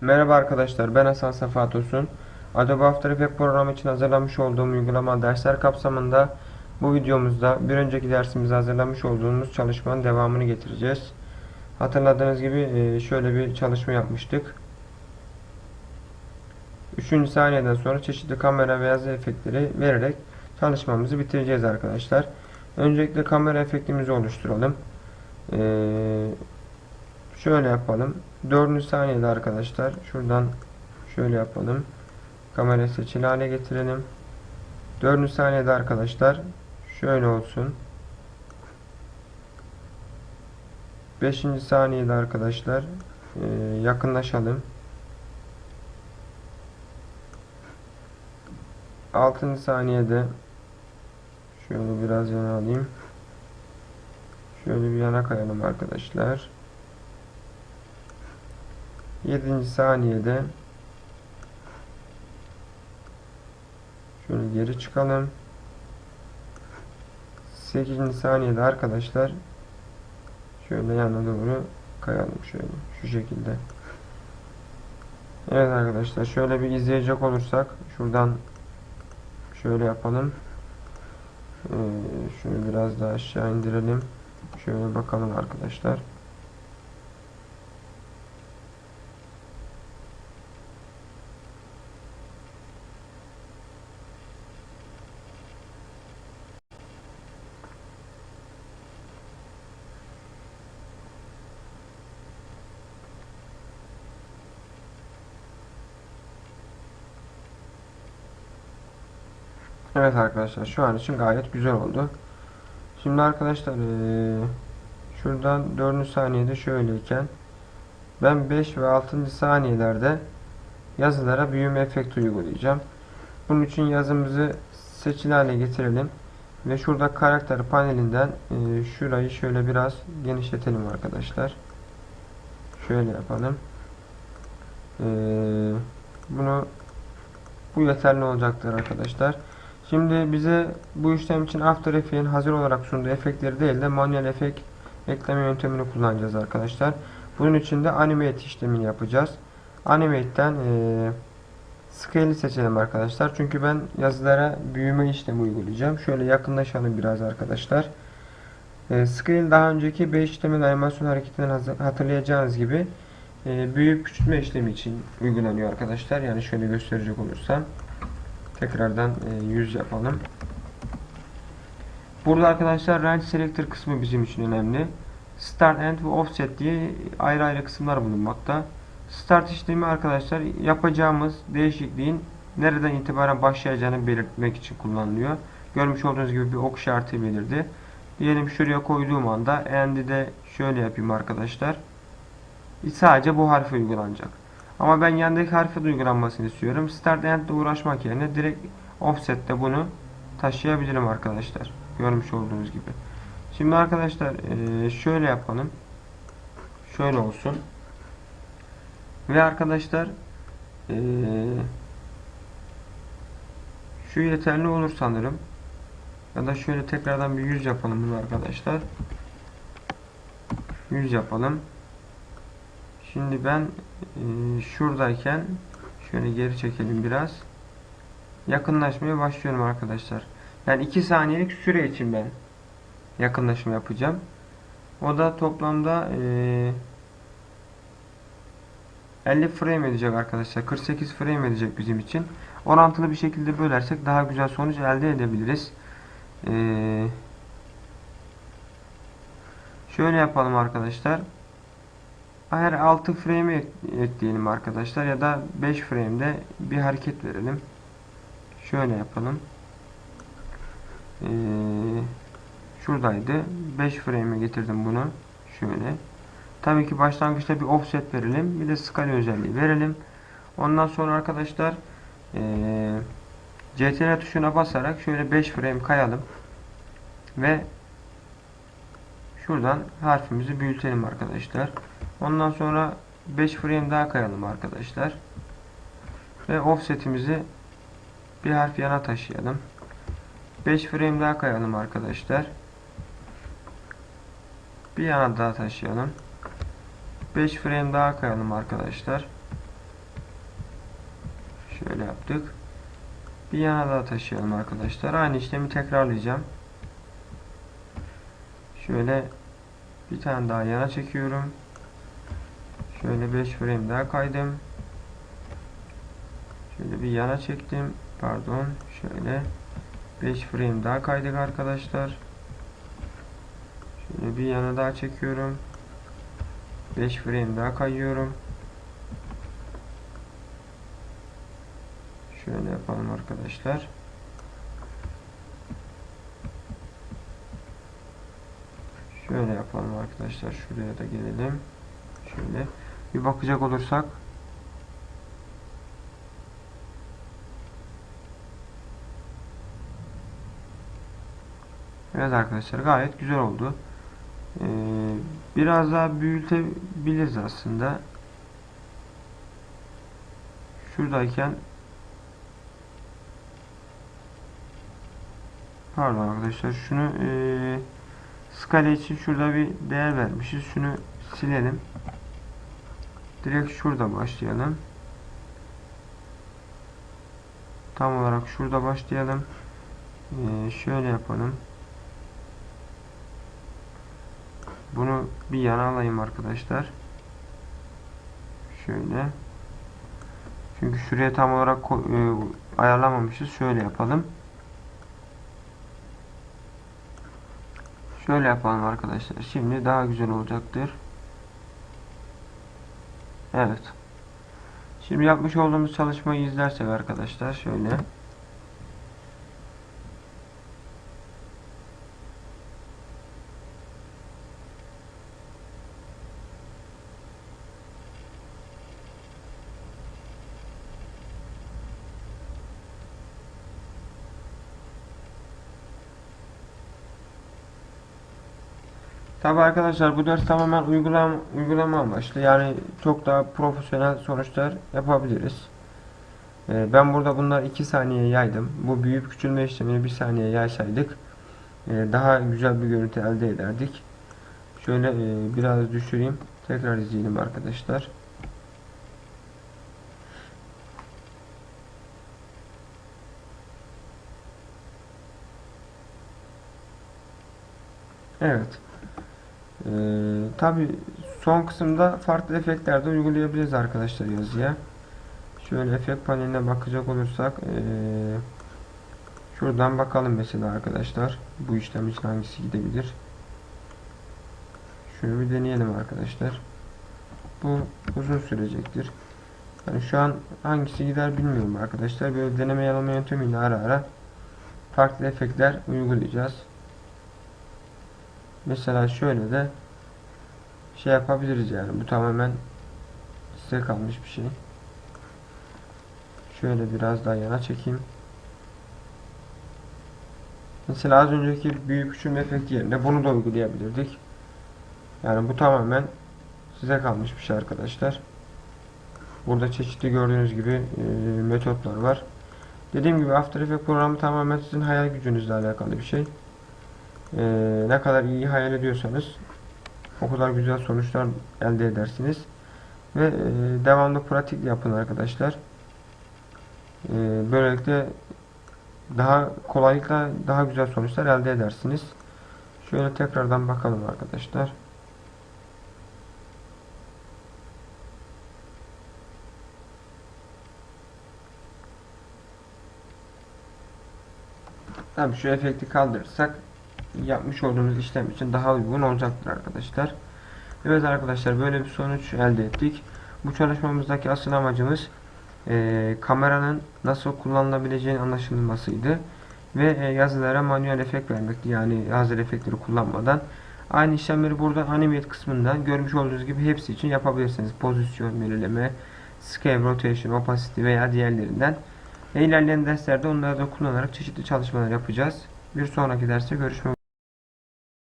Merhaba arkadaşlar ben Hasan Safa Tosun. Adobe After Effects programı için hazırlamış olduğum uygulama dersler kapsamında bu videomuzda bir önceki dersimizde hazırlamış olduğumuz çalışmanın devamını getireceğiz. Hatırladığınız gibi e, şöyle bir çalışma yapmıştık. 3. saniyeden sonra çeşitli kamera ve yazı efektleri vererek çalışmamızı bitireceğiz arkadaşlar. Öncelikle kamera efektimizi oluşturalım. Ee, şöyle yapalım. 4. saniyede arkadaşlar şuradan şöyle yapalım. Kamerayı seçili hale getirelim. 4. saniyede arkadaşlar şöyle olsun. 5. saniyede arkadaşlar e, yakınlaşalım. 6. saniyede şöyle biraz yana alayım. Şöyle bir yana kayalım arkadaşlar. 7. saniyede şöyle geri çıkalım. 8. saniyede arkadaşlar şöyle yana doğru kayalım şöyle şu şekilde. Evet arkadaşlar şöyle bir izleyecek olursak şuradan şöyle yapalım. Ee, şunu biraz daha aşağı indirelim. Şöyle bakalım arkadaşlar. Evet arkadaşlar şu an için gayet güzel oldu. Şimdi arkadaşlar şuradan 4. saniyede şöyleyken ben 5 ve 6. saniyelerde yazılara büyüme efekti uygulayacağım. Bunun için yazımızı seçili hale getirelim. Ve şurada karakter panelinden şurayı şöyle biraz genişletelim arkadaşlar. Şöyle yapalım. Bunu bu yeterli olacaktır arkadaşlar. Şimdi bize bu işlem için After Effects'in hazır olarak sunduğu efektleri değil de manuel efekt ekleme yöntemini kullanacağız arkadaşlar. Bunun için de Animate işlemini yapacağız. Animate'den e, Scale'i seçelim arkadaşlar. Çünkü ben yazılara büyüme işlemi uygulayacağım. Şöyle yakınlaşalım biraz arkadaşlar. E, Scale daha önceki 5 işlemin animasyon hareketinden hatırlayacağınız gibi e, büyüyüp küçültme işlemi için uygulanıyor arkadaşlar. Yani şöyle gösterecek olursam. Tekrardan e, 100 yapalım. Burada arkadaşlar Range Selector kısmı bizim için önemli. Start, End ve Offset diye ayrı ayrı kısımlar bulunmakta. Start işlemi arkadaşlar yapacağımız değişikliğin nereden itibaren başlayacağını belirtmek için kullanılıyor. Görmüş olduğunuz gibi bir ok işareti belirdi. Diyelim şuraya koyduğum anda End'i de şöyle yapayım arkadaşlar. Sadece bu harfi uygulanacak. Ama ben yandaki harfi uygulanmasını istiyorum. Start End ile uğraşmak yerine direkt Offset'te bunu taşıyabilirim arkadaşlar. Görmüş olduğunuz gibi. Şimdi arkadaşlar eee, şöyle yapalım. Şöyle olsun. Ve arkadaşlar eee, şu yeterli olur sanırım. Ya da şöyle tekrardan bir 100 yapalım bunu arkadaşlar. 100 yapalım. Şimdi ben e, şuradayken şöyle geri çekelim biraz. Yakınlaşmaya başlıyorum arkadaşlar. Yani 2 saniyelik süre için ben yakınlaşma yapacağım. O da toplamda e, 50 frame edecek arkadaşlar. 48 frame edecek bizim için. Orantılı bir şekilde bölersek daha güzel sonuç elde edebiliriz. E, şöyle yapalım arkadaşlar. Her 6 frame ek- ekleyelim arkadaşlar ya da 5 frame'de bir hareket verelim. Şöyle yapalım. Ee, şuradaydı. 5 frame'e getirdim bunu. Şöyle. Tabii ki başlangıçta bir offset verelim. Bir de scale özelliği verelim. Ondan sonra arkadaşlar ee, CTRL tuşuna basarak şöyle 5 frame kayalım. Ve şuradan harfimizi büyütelim arkadaşlar. Ondan sonra 5 frame daha kayalım arkadaşlar. Ve offsetimizi bir harf yana taşıyalım. 5 frame daha kayalım arkadaşlar. Bir yana daha taşıyalım. 5 frame daha kayalım arkadaşlar. Şöyle yaptık. Bir yana daha taşıyalım arkadaşlar. Aynı işlemi tekrarlayacağım. Şöyle bir tane daha yana çekiyorum. Şöyle 5 frame daha kaydım. Şöyle bir yana çektim. Pardon. Şöyle 5 frame daha kaydık arkadaşlar. Şöyle bir yana daha çekiyorum. 5 frame daha kayıyorum. Şöyle yapalım arkadaşlar. Şöyle yapalım arkadaşlar. Şuraya da gelelim. Şöyle bir bakacak olursak Evet arkadaşlar gayet güzel oldu. Ee, biraz daha büyütebiliriz aslında. Şuradayken Pardon arkadaşlar şunu e, skala için şurada bir değer vermişiz. Şunu silelim. Direkt şurada başlayalım. Tam olarak şurada başlayalım. Ee, şöyle yapalım. Bunu bir yana alayım arkadaşlar. Şöyle. Çünkü şuraya tam olarak e, ayarlamamışız. Şöyle yapalım. Şöyle yapalım arkadaşlar. Şimdi daha güzel olacaktır. Evet. Şimdi yapmış olduğumuz çalışmayı izlersek arkadaşlar şöyle. Tabi arkadaşlar bu ders tamamen uygulama, uygulama amaçlı. Yani çok daha profesyonel sonuçlar yapabiliriz. Ee, ben burada bunlar 2 saniye yaydım. Bu büyük küçülme işlemini 1 saniye yaysaydık e, daha güzel bir görüntü elde ederdik. Şöyle e, biraz düşüreyim. Tekrar izleyelim arkadaşlar. Evet. Ee, Tabi son kısımda farklı efektler de uygulayabiliriz arkadaşlar yazıya. Şöyle efekt paneline bakacak olursak ee, şuradan bakalım mesela arkadaşlar. Bu işlem için hangisi gidebilir? Şunu bir deneyelim arkadaşlar. Bu uzun sürecektir. Yani şu an hangisi gider bilmiyorum arkadaşlar. Böyle deneme yanılma yöntemiyle ara ara farklı efektler uygulayacağız. Mesela şöyle de şey yapabiliriz yani. Bu tamamen size kalmış bir şey. Şöyle biraz daha yana çekeyim. Mesela az önceki büyük küçülme efekti yerine bunu da uygulayabilirdik. Yani bu tamamen size kalmış bir şey arkadaşlar. Burada çeşitli gördüğünüz gibi e, metotlar var. Dediğim gibi After Effects programı tamamen sizin hayal gücünüzle alakalı bir şey. E, ne kadar iyi hayal ediyorsanız o kadar güzel sonuçlar elde edersiniz. Ve e, devamlı pratik yapın arkadaşlar. E, böylelikle daha kolaylıkla daha güzel sonuçlar elde edersiniz. Şöyle tekrardan bakalım arkadaşlar. Tabii şu efekti kaldırırsak yapmış olduğumuz işlem için daha uygun olacaktır arkadaşlar. Evet arkadaşlar böyle bir sonuç elde ettik. Bu çalışmamızdaki asıl amacımız e, kameranın nasıl kullanılabileceğinin anlaşılmasıydı. Ve e, yazılara manuel efekt vermekti. Yani hazır efektleri kullanmadan. Aynı işlemleri burada animate kısmından görmüş olduğunuz gibi hepsi için yapabilirsiniz. Pozisyon belirleme, scale, rotation, opacity veya diğerlerinden. E, ilerleyen derslerde onları da kullanarak çeşitli çalışmalar yapacağız. Bir sonraki derste görüşmek